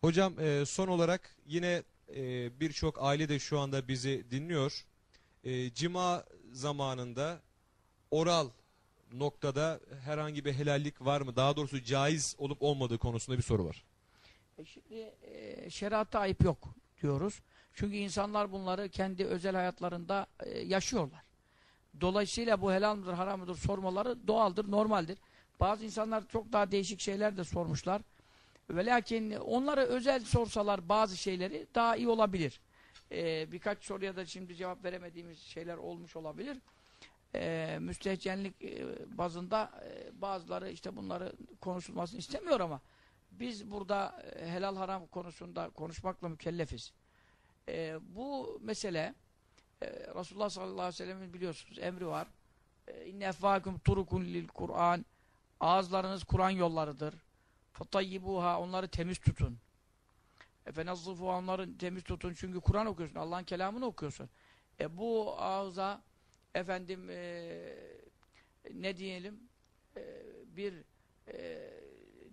Hocam e, son olarak yine e, birçok aile de şu anda bizi dinliyor. E, cima zamanında oral noktada herhangi bir helallik var mı? Daha doğrusu caiz olup olmadığı konusunda bir soru var. E Şimdi e, şeriatta ayıp yok diyoruz. Çünkü insanlar bunları kendi özel hayatlarında e, yaşıyorlar. Dolayısıyla bu helal mıdır, haram mıdır sormaları doğaldır, normaldir. Bazı insanlar çok daha değişik şeyler de sormuşlar. Ve lakin onlara özel sorsalar bazı şeyleri daha iyi olabilir. E, birkaç soruya da şimdi cevap veremediğimiz şeyler olmuş olabilir. E, müstehcenlik e, bazında e, bazıları işte bunları konuşulmasını istemiyor ama biz burada e, helal haram konusunda konuşmakla mükellefiz. E, bu mesele e, Resulullah sallallahu aleyhi ve sellem'in biliyorsunuz emri var. İnne efvâkum turukun lil Kur'an Ağızlarınız Kur'an yollarıdır. Fatayyibuha onları temiz tutun. Efenazzufuha onları temiz tutun. Çünkü Kur'an okuyorsun. Allah'ın kelamını okuyorsun. E, bu ağza efendim e, ne diyelim e, bir e,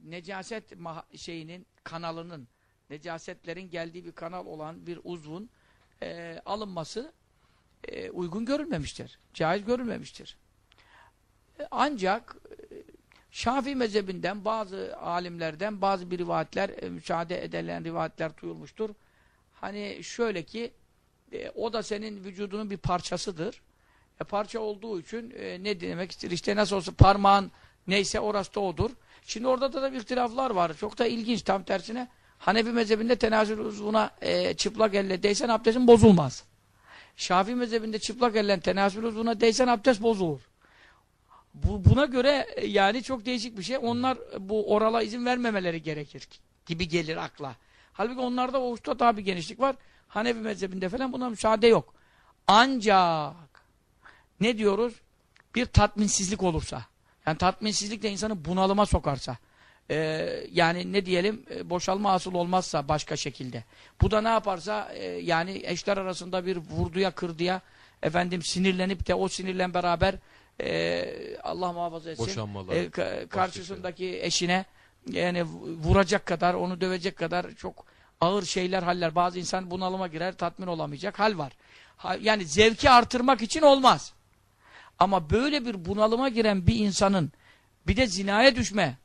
necaset şeyinin kanalının necasetlerin geldiği bir kanal olan bir uzvun e, alınması e, uygun görülmemiştir. Caiz görülmemiştir. E, ancak e, Şafii mezhebinden bazı alimlerden bazı bir rivayetler e, müsaade edilen rivayetler duyulmuştur. Hani şöyle ki e, o da senin vücudunun bir parçasıdır. E, parça olduğu için e, ne demek ister? İşte nasıl olsa parmağın neyse orası da odur. Şimdi orada da, da bir ihtilaflar var. Çok da ilginç tam tersine. Hanefi mezhebinde tenasül uzvuna e, çıplak elle değsen abdestin bozulmaz. Şafii mezhebinde çıplak elle tenasül uzvuna değsen abdest bozulur. Bu, buna göre e, yani çok değişik bir şey. Onlar bu orala izin vermemeleri gerekir gibi gelir akla. Halbuki onlarda o uçta daha bir genişlik var. Hanefi mezhebinde falan buna müsaade yok. Ancak ne diyoruz? Bir tatminsizlik olursa. Yani tatminsizlik de insanı bunalıma sokarsa. e, yani ne diyelim e, boşalma asıl olmazsa başka şekilde. Bu da ne yaparsa e, yani eşler arasında bir vurduya kırdıya efendim sinirlenip de o sinirlen beraber e, Allah muhafaza etsin e, ka- karşısındaki eşine yani vuracak kadar onu dövecek kadar çok ağır şeyler haller. Bazı insan bunalıma girer tatmin olamayacak hal var. Ha- yani zevki artırmak için olmaz. Ama böyle bir bunalıma giren bir insanın bir de zinaya düşme.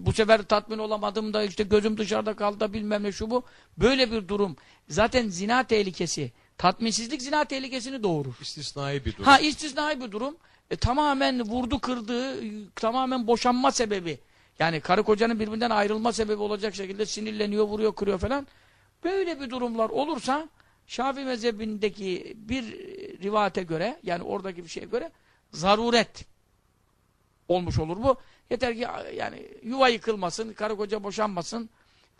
Bu sefer tatmin olamadım da işte gözüm dışarıda kaldı da bilmem ne şu bu. Böyle bir durum. Zaten zina tehlikesi. Tatminsizlik zina tehlikesini doğurur. İstisnai bir durum. Ha istisnai bir durum. E, tamamen vurdu kırdı, e, tamamen boşanma sebebi. Yani karı kocanın birbirinden ayrılma sebebi olacak şekilde sinirleniyor, vuruyor, kırıyor falan. Böyle bir durumlar olursa Şafii mezhebindeki bir rivayete göre yani oradaki bir şeye göre zaruret olmuş olur bu. Yeter ki yani yuva yıkılmasın, karı koca boşanmasın,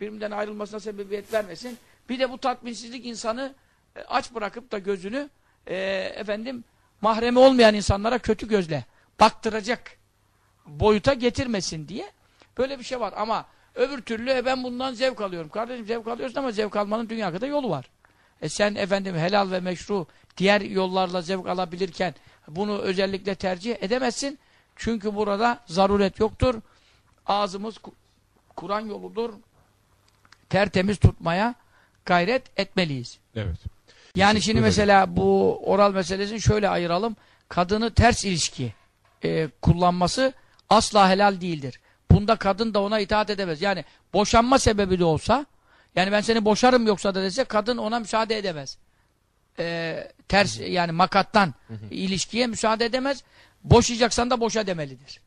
birbirinden ayrılmasına sebebiyet vermesin. Bir de bu tatminsizlik insanı e, aç bırakıp da gözünü e, efendim mahremi olmayan insanlara kötü gözle baktıracak boyuta getirmesin diye böyle bir şey var. Ama öbür türlü e, ben bundan zevk alıyorum. Kardeşim zevk alıyorsun ama zevk almanın dünya kadar yolu var. E sen efendim helal ve meşru diğer yollarla zevk alabilirken bunu özellikle tercih edemezsin. Çünkü burada zaruret yoktur. Ağzımız Ku- Kur'an yoludur. Tertemiz tutmaya gayret etmeliyiz. Evet. Yani şimdi mesela bu oral meselesini şöyle ayıralım. Kadını ters ilişki e, kullanması asla helal değildir. Bunda kadın da ona itaat edemez. Yani boşanma sebebi de olsa yani ben seni boşarım yoksa da dese kadın ona müsaade edemez. E, ters yani makattan ilişkiye müsaade edemez. Boşayacaksan da boşa demelidir.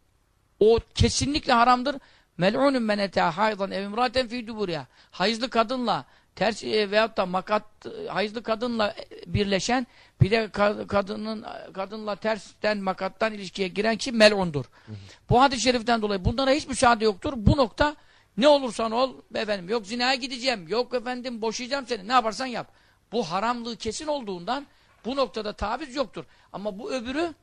O kesinlikle haramdır. Mel'unun men etâ haydan ev imraten fî duburiha. Hayızlı kadınla ters e, veyahut da makat hayızlı kadınla e, birleşen bir de ka- kadının kadınla tersten makattan ilişkiye giren kişi mel'undur. Bu hadis-i şeriften dolayı bunlara hiç müsaade yoktur. Bu nokta ne olursan ol efendim yok zinaya gideceğim yok efendim boşayacağım seni ne yaparsan yap. Bu haramlığı kesin olduğundan bu noktada taviz yoktur. Ama bu öbürü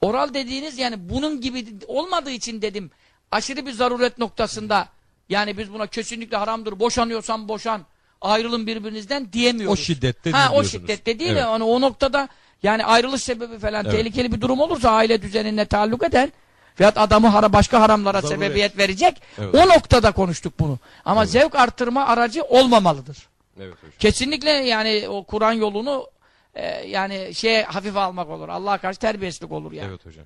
Oral dediğiniz yani bunun gibi olmadığı için dedim aşırı bir zaruret noktasında yani biz buna kesinlikle haramdır boşanıyorsan boşan ayrılın birbirinizden diyemiyoruz. O şiddette ha, o şiddette değil Evet. de hani o noktada yani ayrılış sebebi falan Evet. tehlikeli bir durum olursa aile düzenine taalluk eden veyahut adamı hara, başka haramlara Zaruret. sebebiyet verecek. Evet. O noktada konuştuk bunu. Ama Evet. zevk arttırma aracı olmamalıdır. Evet hocam. Kesinlikle yani o Kur'an yolunu e, yani şeye hafife almak olur. Allah'a karşı terbiyesizlik olur yani. Evet hocam.